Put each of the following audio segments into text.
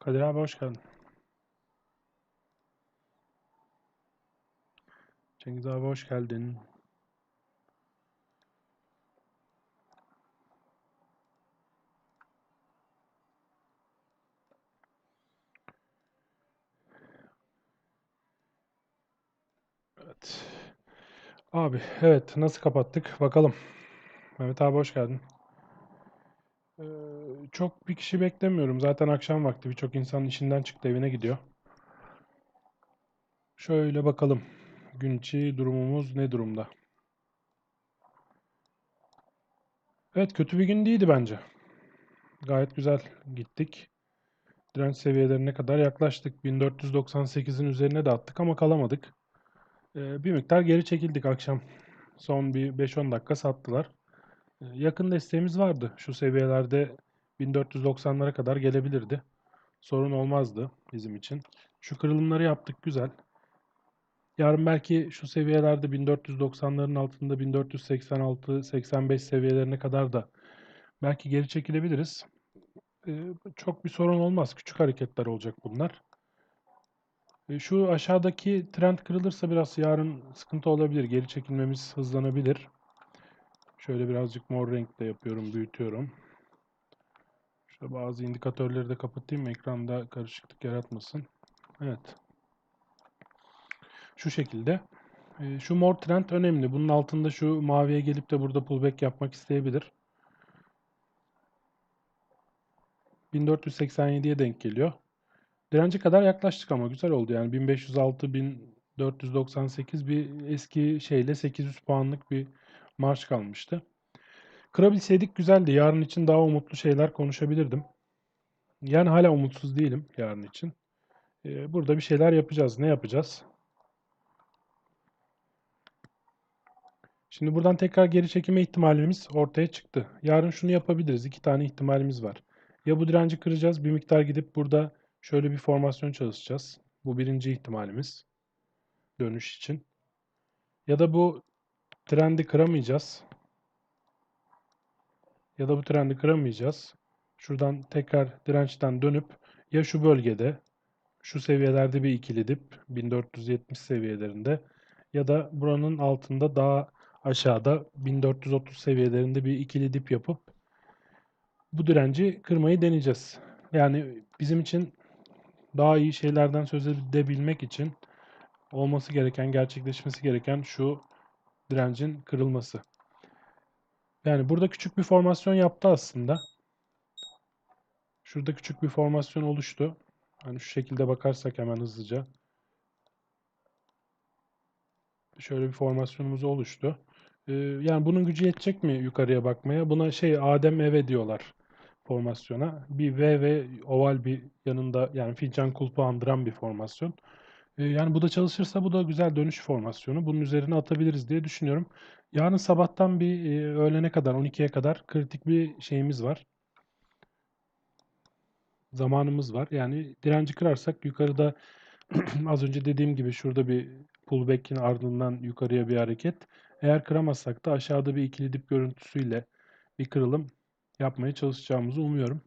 Kadir abi hoş geldin. Cengiz abi hoş geldin. Evet. Abi evet nasıl kapattık bakalım. Mehmet abi hoş geldin. Çok bir kişi beklemiyorum. Zaten akşam vakti birçok insan işinden çıktı evine gidiyor. Şöyle bakalım. Gün içi durumumuz ne durumda? Evet kötü bir gün değildi bence. Gayet güzel gittik. Direnç seviyelerine kadar yaklaştık. 1498'in üzerine de attık ama kalamadık. Ee, bir miktar geri çekildik akşam. Son bir 5-10 dakika sattılar. Ee, yakın desteğimiz vardı. Şu seviyelerde 1490'lara kadar gelebilirdi. Sorun olmazdı bizim için. Şu kırılımları yaptık güzel. Yarın belki şu seviyelerde 1490'ların altında 1486-85 seviyelerine kadar da belki geri çekilebiliriz. Ee, çok bir sorun olmaz. Küçük hareketler olacak bunlar. Ee, şu aşağıdaki trend kırılırsa biraz yarın sıkıntı olabilir. Geri çekilmemiz hızlanabilir. Şöyle birazcık mor renkte yapıyorum, büyütüyorum. Şöyle bazı indikatörleri de kapatayım ekranda karışıklık yaratmasın. Evet. Şu şekilde. Ee, şu mor trend önemli. Bunun altında şu maviye gelip de burada pullback yapmak isteyebilir. 1487'ye denk geliyor. Direnci kadar yaklaştık ama güzel oldu yani 1506 1498 bir eski şeyle 800 puanlık bir marş kalmıştı. Kırabilseydik güzeldi. Yarın için daha umutlu şeyler konuşabilirdim. Yani hala umutsuz değilim yarın için. Ee, burada bir şeyler yapacağız. Ne yapacağız? Şimdi buradan tekrar geri çekime ihtimalimiz ortaya çıktı. Yarın şunu yapabiliriz. İki tane ihtimalimiz var. Ya bu direnci kıracağız. Bir miktar gidip burada şöyle bir formasyon çalışacağız. Bu birinci ihtimalimiz. Dönüş için. Ya da bu trendi kıramayacağız. Ya da bu trendi kıramayacağız. Şuradan tekrar dirençten dönüp ya şu bölgede şu seviyelerde bir ikili dip 1470 seviyelerinde ya da buranın altında daha aşağıda 1430 seviyelerinde bir ikili dip yapıp bu direnci kırmayı deneyeceğiz. Yani bizim için daha iyi şeylerden söz edebilmek için olması gereken, gerçekleşmesi gereken şu direncin kırılması. Yani burada küçük bir formasyon yaptı aslında. Şurada küçük bir formasyon oluştu. Hani şu şekilde bakarsak hemen hızlıca. Şöyle bir formasyonumuz oluştu. Ee, yani bunun gücü yetecek mi yukarıya bakmaya? Buna şey Adem Eve diyorlar formasyona. Bir V ve oval bir yanında yani fincan kulpu andıran bir formasyon. Ee, yani bu da çalışırsa bu da güzel dönüş formasyonu. Bunun üzerine atabiliriz diye düşünüyorum. Yarın sabahtan bir e, öğlene kadar 12'ye kadar kritik bir şeyimiz var. Zamanımız var. Yani direnci kırarsak yukarıda az önce dediğim gibi şurada bir pullback'in ardından yukarıya bir hareket. Eğer kıramazsak da aşağıda bir ikili dip görüntüsüyle bir kırılım yapmaya çalışacağımızı umuyorum.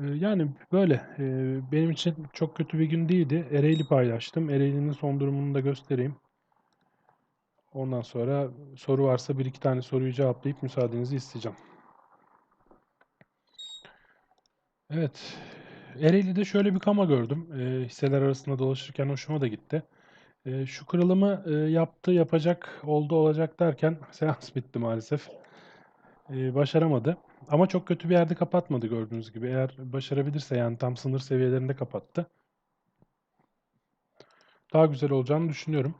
Ee, yani böyle. Ee, benim için çok kötü bir gün değildi. Ereğli paylaştım. Ereğli'nin son durumunu da göstereyim. Ondan sonra soru varsa bir iki tane soruyu cevaplayıp müsaadenizi isteyeceğim. Evet. Ereğli'de şöyle bir kama gördüm. E, hisseler arasında dolaşırken hoşuma da gitti. E, şu kırılımı e, yaptı, yapacak, oldu, olacak derken seans bitti maalesef. E, başaramadı. Ama çok kötü bir yerde kapatmadı gördüğünüz gibi. Eğer başarabilirse yani tam sınır seviyelerinde kapattı. Daha güzel olacağını düşünüyorum.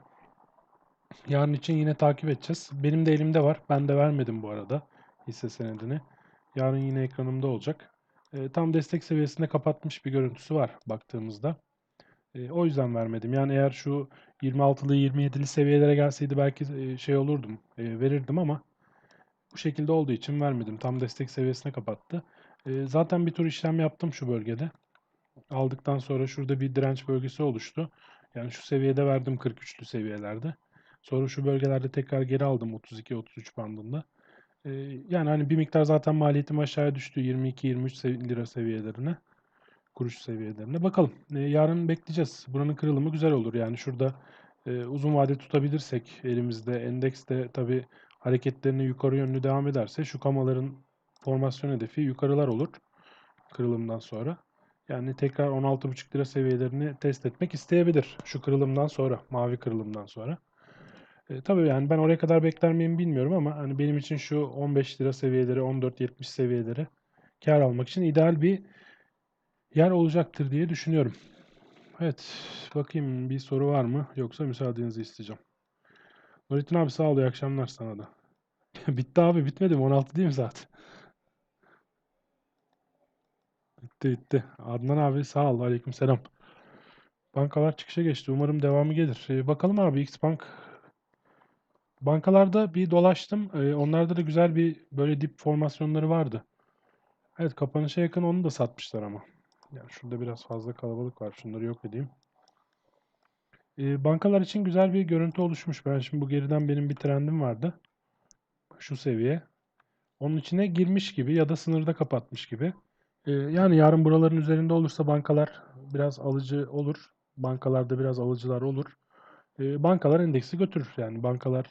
Yarın için yine takip edeceğiz. Benim de elimde var. Ben de vermedim bu arada hisse senedini. Yarın yine ekranımda olacak. E, tam destek seviyesinde kapatmış bir görüntüsü var baktığımızda. E, o yüzden vermedim. Yani eğer şu 26'lı 27'li seviyelere gelseydi belki e, şey olurdum, e, verirdim ama bu şekilde olduğu için vermedim. Tam destek seviyesine kapattı. E, zaten bir tur işlem yaptım şu bölgede. Aldıktan sonra şurada bir direnç bölgesi oluştu. Yani şu seviyede verdim 43'lü seviyelerde. Sonra şu bölgelerde tekrar geri aldım 32-33 bandında. Ee, yani hani bir miktar zaten maliyetim aşağıya düştü 22-23 lira seviyelerine. kuruş seviyelerine. Bakalım. E, yarın bekleyeceğiz. Buranın kırılımı güzel olur. Yani şurada e, uzun vade tutabilirsek elimizde endekste tabi hareketlerini yukarı yönlü devam ederse şu kamaların formasyon hedefi yukarılar olur kırılımdan sonra. Yani tekrar 16,5 lira seviyelerini test etmek isteyebilir şu kırılımdan sonra, mavi kırılımdan sonra. E, tabii yani ben oraya kadar bekler miyim bilmiyorum ama hani benim için şu 15 lira seviyeleri, 14.70 seviyeleri kar almak için ideal bir yer olacaktır diye düşünüyorum. Evet, bakayım bir soru var mı? Yoksa müsaadenizi isteyeceğim. Nurettin abi sağ ol, iyi akşamlar sana da. Bitti abi, bitmedi mi? 16 değil mi saat? Bitti bitti. Adnan abi sağ ol, aleyküm selam. Bankalar çıkışa geçti. Umarım devamı gelir. Ee, bakalım abi X Bank bankalarda bir dolaştım. Ee, onlarda da güzel bir böyle dip formasyonları vardı. Evet kapanışa yakın onu da satmışlar ama. Yani şurada biraz fazla kalabalık var. Şunları yok edeyim. Ee, bankalar için güzel bir görüntü oluşmuş. Ben şimdi bu geriden benim bir trendim vardı. Şu seviye. Onun içine girmiş gibi ya da sınırda kapatmış gibi. Ee, yani yarın buraların üzerinde olursa bankalar biraz alıcı olur. Bankalarda biraz alıcılar olur. Ee, bankalar endeksi götürür. Yani bankalar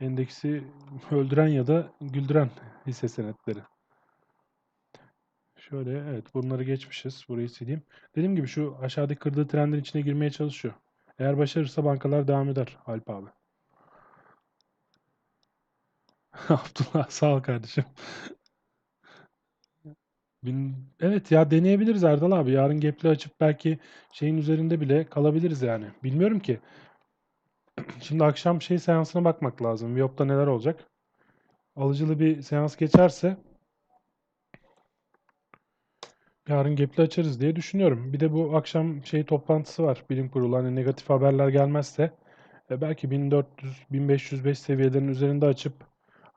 endeksi öldüren ya da güldüren hisse senetleri. Şöyle evet bunları geçmişiz. Burayı sileyim. Dediğim gibi şu aşağıdaki kırdığı trendin içine girmeye çalışıyor. Eğer başarırsa bankalar devam eder Alp abi. Abdullah sağ ol kardeşim. Bin... Evet ya deneyebiliriz Erdal abi. Yarın gap'li açıp belki şeyin üzerinde bile kalabiliriz yani. Bilmiyorum ki. Şimdi akşam şey seansına bakmak lazım. Viyop'ta neler olacak? Alıcılı bir seans geçerse yarın gap'li açarız diye düşünüyorum. Bir de bu akşam şey toplantısı var. Bilim kurulu hani negatif haberler gelmezse e, belki 1400-1505 seviyelerin üzerinde açıp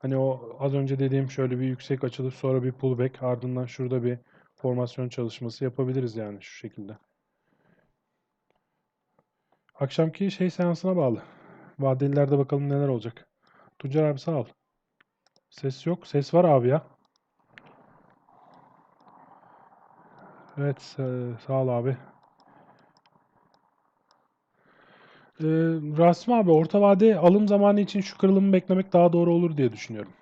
hani o az önce dediğim şöyle bir yüksek açılıp sonra bir pullback ardından şurada bir formasyon çalışması yapabiliriz yani şu şekilde. Akşamki şey seansına bağlı. Vadelilerde bakalım neler olacak. Tuncer abi sağ ol. Ses yok. Ses var abi ya. Evet sağ ol abi. Ee, Rasim abi orta vade alım zamanı için şu kırılımı beklemek daha doğru olur diye düşünüyorum.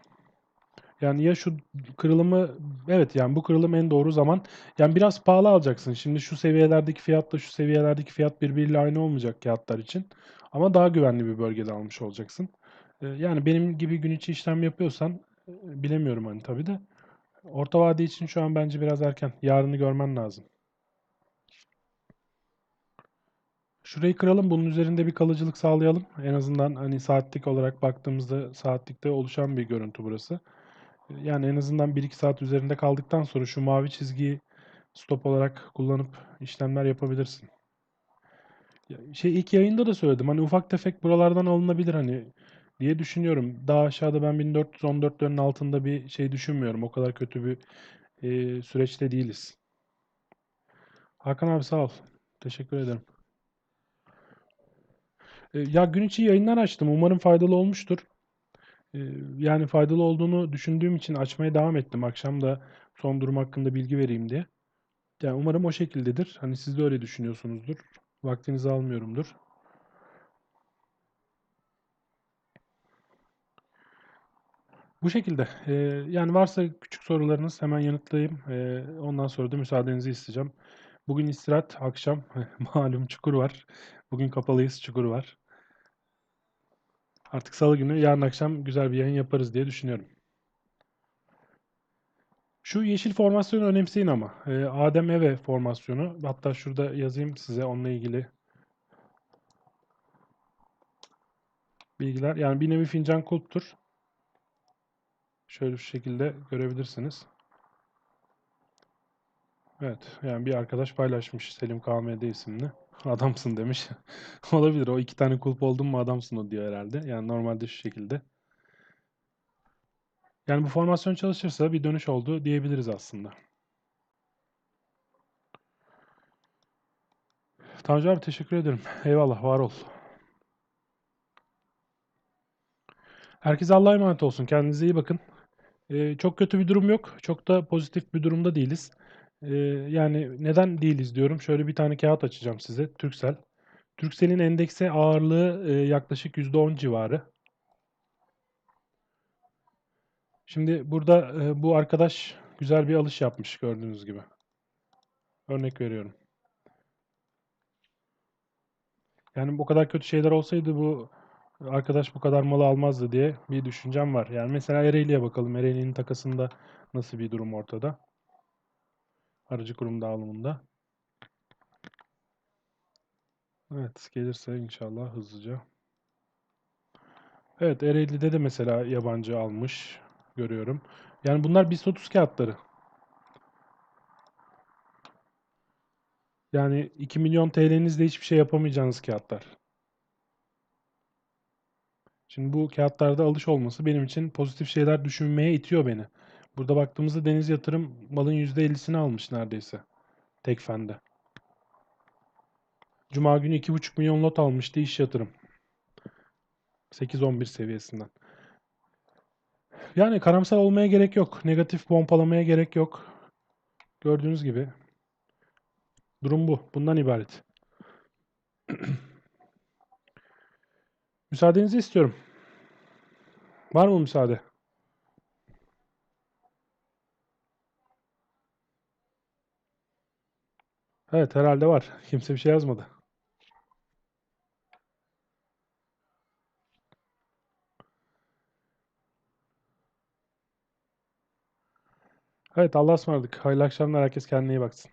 Yani ya şu kırılımı evet yani bu kırılım en doğru zaman. Yani biraz pahalı alacaksın. Şimdi şu seviyelerdeki fiyatla şu seviyelerdeki fiyat birbiriyle aynı olmayacak kağıtlar için. Ama daha güvenli bir bölgede almış olacaksın. Ee, yani benim gibi gün içi işlem yapıyorsan e, bilemiyorum hani tabii de. Orta vade için şu an bence biraz erken. Yarını görmen lazım. Şurayı kıralım. Bunun üzerinde bir kalıcılık sağlayalım. En azından hani saatlik olarak baktığımızda saatlikte oluşan bir görüntü burası. Yani en azından 1-2 saat üzerinde kaldıktan sonra şu mavi çizgiyi stop olarak kullanıp işlemler yapabilirsin. Şey ilk yayında da söyledim. Hani ufak tefek buralardan alınabilir hani diye düşünüyorum. Daha aşağıda ben 1414'lerin altında bir şey düşünmüyorum. O kadar kötü bir e, süreçte değiliz. Hakan abi sağ ol. Teşekkür ederim. E, ya gün içi yayınlar açtım. Umarım faydalı olmuştur. E, yani faydalı olduğunu düşündüğüm için açmaya devam ettim. Akşam da son durum hakkında bilgi vereyim diye. Yani umarım o şekildedir. Hani siz de öyle düşünüyorsunuzdur. Vaktinizi almıyorumdur. Bu şekilde. Ee, yani varsa küçük sorularınız hemen yanıtlayayım. Ee, ondan sonra da müsaadenizi isteyeceğim. Bugün istirahat, akşam malum çukur var. Bugün kapalıyız, çukur var. Artık salı günü, yarın akşam güzel bir yayın yaparız diye düşünüyorum. Şu yeşil formasyonu önemseyin ama. Ee, Adem Eve formasyonu. Hatta şurada yazayım size onunla ilgili bilgiler. Yani bir nevi fincan kulptur. Şöyle şu şekilde görebilirsiniz. Evet, yani bir arkadaş paylaşmış Selim KMD isimli. Adamsın demiş. Olabilir. O iki tane kulp oldun mu adamsın o diyor herhalde. Yani normalde şu şekilde. Yani bu formasyon çalışırsa bir dönüş oldu diyebiliriz aslında. Tanju abi teşekkür ederim. Eyvallah var ol. Herkese Allah'a emanet olsun. Kendinize iyi bakın. Ee, çok kötü bir durum yok. Çok da pozitif bir durumda değiliz. Yani neden değiliz diyorum. Şöyle bir tane kağıt açacağım size. Turkcell. Turkcell'in endekse ağırlığı e, yaklaşık %10 civarı. Şimdi burada e, bu arkadaş güzel bir alış yapmış gördüğünüz gibi. Örnek veriyorum. Yani bu kadar kötü şeyler olsaydı bu arkadaş bu kadar malı almazdı diye bir düşüncem var. Yani mesela Ereğli'ye bakalım. Ereğli'nin takasında nasıl bir durum ortada? Aracı kurum dağılımında. Evet gelirse inşallah hızlıca. Evet Ereğli'de de mesela yabancı almış görüyorum. Yani bunlar BIST 30 kağıtları. Yani 2 milyon TL'nizle hiçbir şey yapamayacağınız kağıtlar. Şimdi bu kağıtlarda alış olması benim için pozitif şeyler düşünmeye itiyor beni. Burada baktığımızda Deniz Yatırım malın %50'sini almış neredeyse. Tekfen'de. Cuma günü 2,5 milyon lot almıştı iş yatırım. 8-11 seviyesinden. Yani karamsar olmaya gerek yok. Negatif pompalamaya gerek yok. Gördüğünüz gibi. Durum bu. Bundan ibaret. Müsaadenizi istiyorum. Var mı müsaade? Evet herhalde var. Kimse bir şey yazmadı. Evet Allah'a ısmarladık. Hayırlı akşamlar. Herkes kendine iyi baksın.